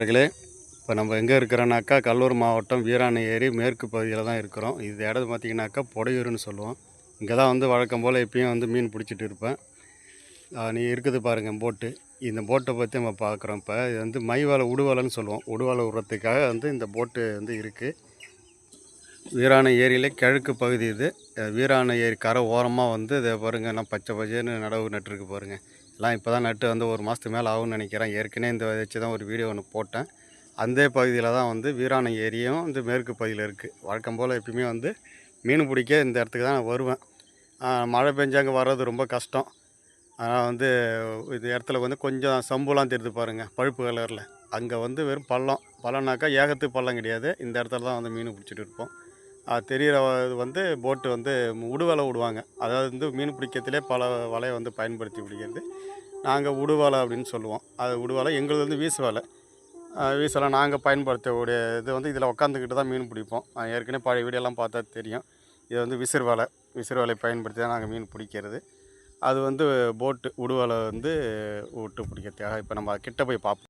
அவர்களே இப்போ நம்ம எங்கே இருக்கிறோன்னாக்கா கடலூர் மாவட்டம் வீராணை ஏரி மேற்கு பகுதியில் தான் இருக்கிறோம். இது இடம் பார்த்திங்கனாக்கா பொடையூருன்னு சொல்லுவோம். இங்கே தான் வந்து வழக்கம் போல் எப்பயும் வந்து மீன் பிடிச்சிட்டு இருப்பேன். நீ இருக்குது பாருங்கள் போட்டு. இந்த போட்டை பற்றி நம்ம பார்க்குறோம் இப்போ. இது வந்து மைவாலை உடுவலைன்னு சொல்லுவோம். உடுவலை விடுறதுக்காக வந்து இந்த போட்டு வந்து இருக்குது வீராணை ஏரியிலே கிழக்கு பகுதி இது. அஹ் வீராணை ஏரி கரை ஓரமாக வந்து இதை பாருங்கள் எல்லாம் பச்சை பச்சைன்னு நடவு நட்டுருக்கு பாருங்கள் எல்லாம் இப்போ தான் நட்டு வந்து ஒரு மாதத்துக்கு மேலே ஆகும்னு நினைக்கிறேன். ஏற்கனவே இந்த வச்சு தான் ஒரு வீடியோ ஒன்று போட்டேன். அந்த பகுதியில் தான் வந்து வீராணை ஏரியும் வந்து மேற்கு பகுதியில் இருக்குது வழக்கம் போல் எப்பயுமே வந்து மீன் பிடிக்க இந்த இடத்துக்கு தான் நான் வருவேன். மழை பெஞ்சாங்க வர்றது ரொம்ப கஷ்டம். ஆனால் வந்து இந்த இடத்துல வந்து கொஞ்சம் சம்புலாம் தெரியுது பாருங்கள் பழுப்பு கலரில். அங்கே வந்து வெறும் பள்ளம். பள்ளம்னாக்கா ஏகத்து பள்ளம் கிடையாது. இந்த இடத்துல தான் வந்து மீன் பிடிச்சிட்டு இருப்போம். அது தெரிகிற வந்து போட்டு வந்து உடுவலை விடுவாங்க அதாவது வந்து மீன் பிடிக்கிறதுலே பல வலையை வந்து பயன்படுத்தி பிடிக்கிறது. நாங்கள் உடுவலை அப்படின்னு சொல்லுவோம். அது உடுவலை எங்களுது வந்து வீசு வலை வீசலை. நாங்கள் பயன்படுத்தக்கூடிய இது வந்து இதில் உட்காந்துக்கிட்டு தான் மீன் பிடிப்போம். ஏற்கனவே பழைய வீடியோலாம் பார்த்தா தெரியும். இது வந்து விசிறு வலை விசிறு வலை பயன்படுத்தி தான் நாங்கள் மீன் பிடிக்கிறது. அது வந்து போட்டு உடுவலை வந்து விட்டு பிடிக்கிறதுக்காக இப்போ நம்ம கிட்ட போய் பார்ப்போம்.